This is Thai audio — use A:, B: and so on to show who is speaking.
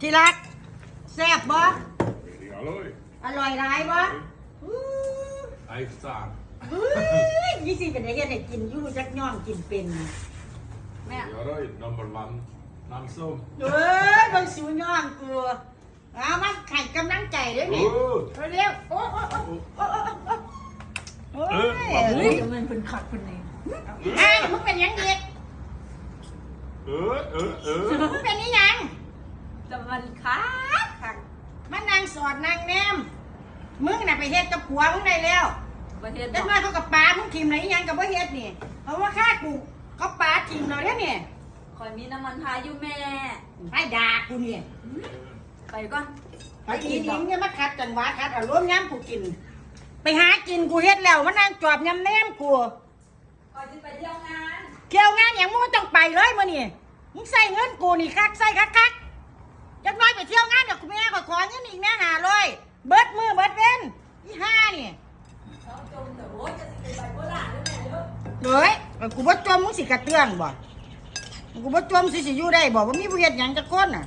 A: ที่รักแซ่บบ่
B: Ja, halloj.
A: อร่อยหลายบ่อื้อ
B: Nej, fan.
A: อื้อยี่สิเป็นได้เฮ็ดให้กินอยู่จักย่อมกินเป็น
C: แม่
B: Ja, då är number one. Namnsum.
A: เอ้ยเบิ่งสิวย่อมกูเอามาให้กำลังใจเด้อนี่
B: Oh!
A: เร็วๆโอ้โอ้โอ้โอ้โอ้โอ้โอ้ย
B: เออ
C: เฮ้ยเดี๋ยวมันเป็นขัดคนนี้
A: ไอ้มึงเป็นหยังเด็ก
B: Uh, uh,
A: มึง
B: uh.
A: เป็นนี่ยัง
C: แต่มันคัดคัก
A: มันนางสอดนางแนมมึงน่ะไปเฮ็ดกับผัวมึงได้แล้ว
C: ประเทศ
A: เด็กน้อยเขากับปลามึงทิมไหนยังกับบ่เฮ็ดนี่เพราะว่าข้ากูเขาปลาทิมเราเด้อนี่
C: คอยมีน้ำมันทาอยู่แม่
A: ไปด่ากูนี่
C: ไปก่อน
A: ไปกินอิ่มเนี่ยมาคัดจังหวะคัดอารมณ์ย้ำกูกิน ไปหากินกูเฮ็ดแล้วมันนางจอบยำแนมกู
C: คอยจะไปเที่ยวงาน
A: เที่ยวงานอย่างมึงต้องไปเลยมื้อนี่มึงใส่เงินกูนี่คักใส่คักคักจัก นอีกแม่หาเลยเบิดมือเบิดเว้นอีห้านี่
C: เฮ้
A: ยกูบ่จมมึงสิกระเตือนบ่กูบ่จมสิสิอยู่ได้บ่ว่ามีผู้เฮ็ดหยังจักคนน่ะ